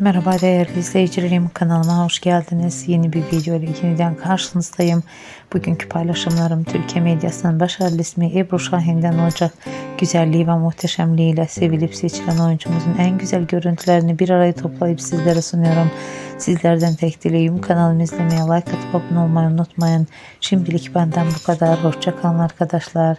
Merhaba değerli izleyicilerim kanalıma hoş geldiniz. Yeni bir video ile yeniden karşınızdayım. Bugünkü paylaşımlarım Türkiye medyasının başarılı ismi Ebru Şahin'den olacak. Güzelliği ve muhteşemliğiyle sevilip seçilen oyuncumuzun en güzel görüntülerini bir araya toplayıp sizlere sunuyorum. Sizlerden tek dileğim kanalımı izlemeye, like atıp abone olmayı unutmayın. Şimdilik benden bu kadar. Hoşçakalın arkadaşlar.